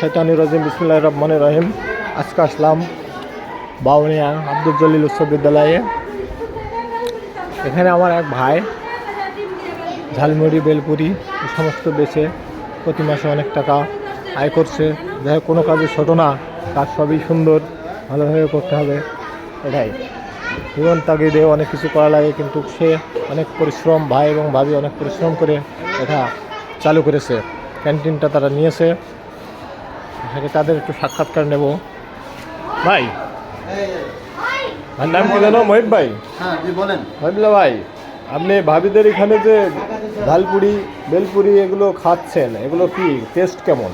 শৈতানি রাজিম বিসমুল্লাহ রহমান রহিম। আজকে আসলাম বাউনিয়া আব্দুল জলিল উচ্চ বিদ্যালয়ে। এখানে আমার এক ভাই, ঝালমুড়ি, বেলপুরি, এই সমস্ত বেচে প্রতি মাসে অনেক টাকা আয় করছে। যাই কোনো কাজে ছোট না, কাজ সবই সুন্দর, ভালোভাবে করতে হবে, এটাই। জীবন তাগিদে অনেক কিছু করা লাগে, কিন্তু সে অনেক পরিশ্রম, ভাই এবং ভাবি অনেক পরিশ্রম করে এটা চালু করেছে। ক্যান্টিনটা তারা নিয়েছে। এখানে তাদের একটু সাক্ষাৎকার নেব। ভাই ভাই নাম কি জানো মহিব ভাই? হ্যাঁ বলেন। মহিবুল্লাহ ভাই আপনি ভাবিদের এখানে যে ঝালপুরি বেলপুরি এগুলো খাচ্ছেন এগুলো কি? টেস্ট কেমন?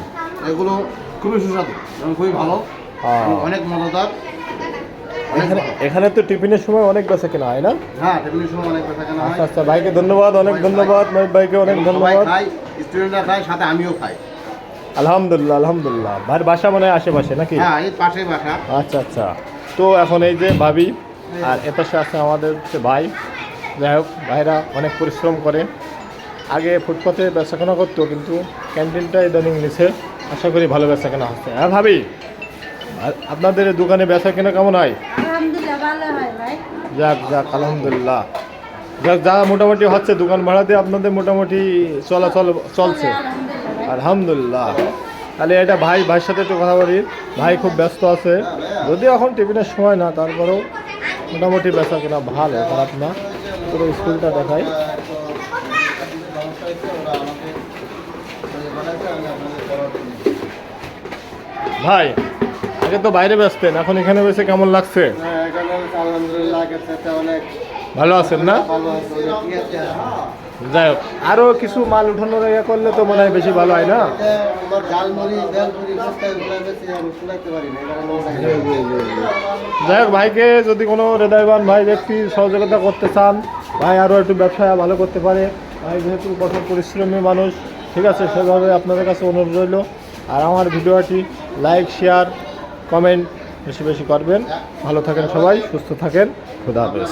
এগুলো খুবই সুস্বাদু খুবই ভালো। হ্যাঁ। অনেক মজাদার। এখানে এখানে তো টিফিনের সময় অনেক বেচা কেনা হয় না? হ্যাঁ টেবিলের সময় অনেক কথা কেনা হয়। আচ্ছা আচ্ছা ভাইকে ধন্যবাদ অনেক ধন্যবাদ ভাইকে অনেক ধন্যবাদ। স্টুডেন্টরা খায় সাথে আমিও খাই। আলহামদুলিল্লাহ আলহামদুলিল্লাহ। ভাইয়ের বাসা মানে আশেপাশে নাকি? হ্যাঁ এই পাশে বাসা। আচ্ছা আচ্ছা। তো এখন এই যে ভাবি আর এপাশে আছে আমাদের হচ্ছে ভাই। যাই হোক ভাইরা অনেক পরিশ্রম করে। আগে ফুটপাতে বেচাকেনা করতো কিন্তু ক্যান্টিনটা ইদানিং নিছে। আশা করি ভালো বেচাকেনা হচ্ছে। হ্যাঁ ভাবি আর আপনাদের দোকানে বেচা কেনা কেমন হয়? আলহামদুলিল্লাহ ভালো হয় ভাই। যাক যাক আলহামদুলিল্লাহ। যাক যা মোটামুটি হচ্ছে দোকান ভাড়া দিয়ে আপনাদের মোটামুটি চলাচল চলছে। আলহামদুলিল্লাহ। তাহলে এটা ভাই ভাইয়ের সাথে একটু কথা বলি। ভাই খুব ব্যস্ত আছে। যদি এখন টিফিনের সময় না তারপরেও মোটামুটি বেচা কিনা ভালো খারাপ না। পুরো স্কুলটা দেখাই। ভাই আগে তো বাইরে ব্যস্তেন এখন এখানে বেসে কেমন লাগছে? হ্যাঁ, আলহামদুলিল্লাহ অনেক ভালো আছেন না? যাই হোক আরও কিছু মাল উঠানোর ইয়ে করলে তো মনে হয় বেশি ভালো হয় না? যাই হোক, ভাইকে যদি কোনো হৃদয়বান ভাই ব্যক্তি সহযোগিতা করতে চান, ভাই আরও একটু ব্যবসা ভালো করতে পারে। ভাই যেহেতু কঠোর পরিশ্রমী মানুষ, ঠিক আছে, সেভাবে আপনাদের কাছে অনুরোধ রইল। আর আমার ভিডিওটি লাইক, শেয়ার, কমেন্ট বেশি বেশি করবেন। ভালো থাকেন সবাই, সুস্থ থাকেন, খুদা হাফেজ।